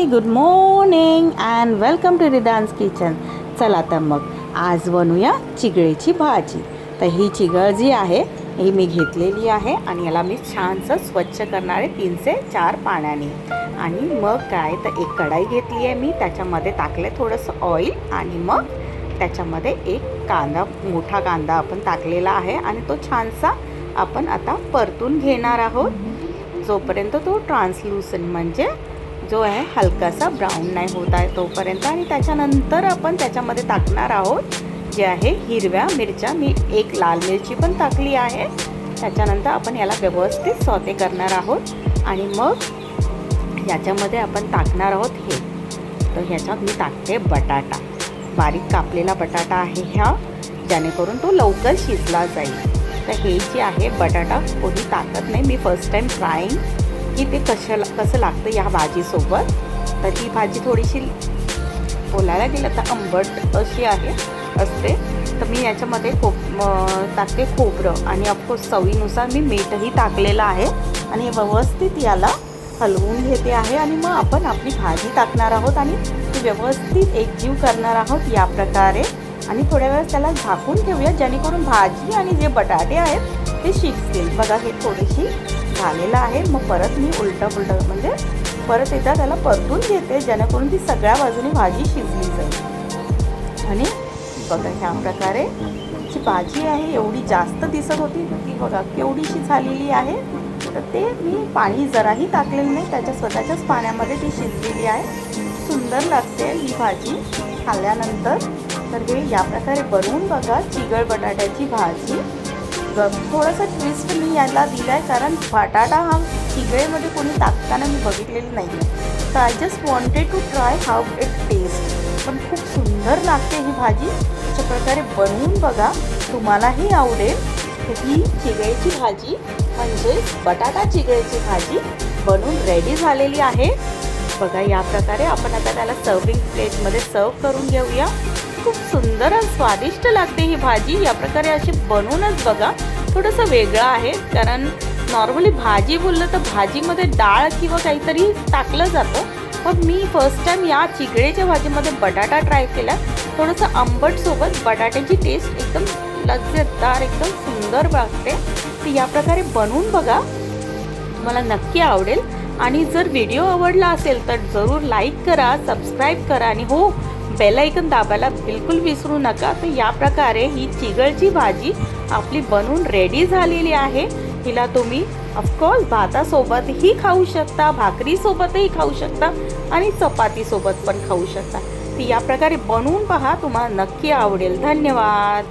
Hi good morning and welcome to रिदान्स kitchen चला तर मग आज बनवूया चिगळेची भाजी. तर ही चिगळ जी आहे ही मी घेतलेली आहे आणि याला मी छानसं स्वच्छ करणार आहे तीन ते चार पाण्याने. आणि मग काय तर एक कढाई घेतली आहे मी त्याच्यामध्ये टाकलं थोडंसं ऑइल आणि मग त्याच्यामध्ये एक कांदा मोठा कांदा आपण टाकलेला आहे आणि तो छानसा आपण आता परतून घेणार आहोत. जोपर्यंत तो ट्रान्सल्युसन म्हणजे जो आहे हलकासा ब्राऊन नाही होत आहे तोपर्यंत. आणि त्याच्यानंतर आपण त्याच्यामध्ये टाकणार आहोत जे आहे हिरव्या मिरच्या. मी एक लाल मिरची पण टाकली आहे. त्याच्यानंतर आपण याला व्यवस्थित सौते करणार आहोत. आणि मग याच्यामध्ये आपण टाकणार आहोत हे. तर ह्याच्यात मी टाकते बटाटा. बारीक कापलेला बटाटा आहे ह्या जेणेकरून तो लवकर शिजला जाईल. तर हे जे आहे बटाटा कोणी टाकत नाही. मी फर्स्ट टाईम ट्राईंग की ते कशाला कसं लागतं या भाजीसोबत? तर ती भाजी थोडीशी बोलायला गेलं तर आंबट अशी आहे असते. तर मी याच्यामध्ये खोप टाकते खोबरं. आणि ऑफकोर्स चवीनुसार मी मीठही टाकलेलं आहे. आणि व्यवस्थित याला हलवून घेते आहे. आणि मग आपण आपली भाजी टाकणार आहोत आणि ती व्यवस्थित एकजीव करणार आहोत या प्रकारे. आणि थोड्या वेळेस त्याला झाकून ठेवूया जेणेकरून भाजी आणि जे बटाटे आहेत ते शिजतील. बघा हे थोडीशी झालेलं आहे. मग परत मी उलटं पुलटं म्हणजे परत एकदा त्याला परतून घेते जेणेकरून ती सगळ्या बाजूने भाजी शिजली जाईल. आणि बघा ह्या प्रकारे जी भाजी आहे एवढी जास्त दिसत होती ती बघा केवढीशी झालेली आहे. तर ते मी पाणी जराही टाकलेलं नाही त्याच्या स्वतःच्याच पाण्यामध्ये ती शिजलेली आहे. सुंदर लागते ही भाजी खाल्ल्यानंतर. तर हे या प्रकारे बनवून बघा चिगळ बटाट्याची भाजी. थोडंसं ट्विस्ट मी याला दिला आहे कारण बटाटा हा चिगळेमध्ये कोणी टाकताना मी बघितलेलं नाही आहे तर I just wanted to try have it taste पण खूप सुंदर लागते ही भाजी. अशा प्रकारे बनवून बघा. तुम्हालाही आवडेल. ही चिगळेची भाजी म्हणजे बटाटा चिगळेची भाजी बनवून रेडी झालेली आहे. बघा या प्रकारे आपण आता त्याला सर्विंग प्लेटमध्ये सर्व करून घेऊया. खूप सुंदर आणि स्वादिष्ट लागते ही भाजी. या प्रकारे अशी बनवूनच बघा. थोडंसं वेगळं आहे. कारण नॉर्मली भाजी बोललं तर भाजीमध्ये डाळ किंवा काहीतरी टाकलं जातं. पण मी फर्स्ट टाईम या चिगळेच्या भाजीमध्ये बटाटा ट्राय केला. थोडंसं आंबटसोबत बटाट्याची टेस्ट एकदम लज्जतदार एकदम सुंदर वाटते. तर या प्रकारे बनवून बघा. मला नक्की आवडेल. आणि जर व्हिडिओ आवडला असेल तर जरूर लाईक करा सबस्क्राईब करा. आणि हो बेलायकन दाबायला बिलकुल विसरू नका. तर या प्रकारे ही चिगळची भाजी आपली बनवून रेडी झालेली आहे. हिला तुम्ही ऑफकोर्स भातासोबतही खाऊ शकता भाकरीसोबतही खाऊ शकता आणि चपातीसोबत पण खाऊ शकता. ती या प्रकारे बनवून पहा तुम्हाला नक्की आवडेल. धन्यवाद.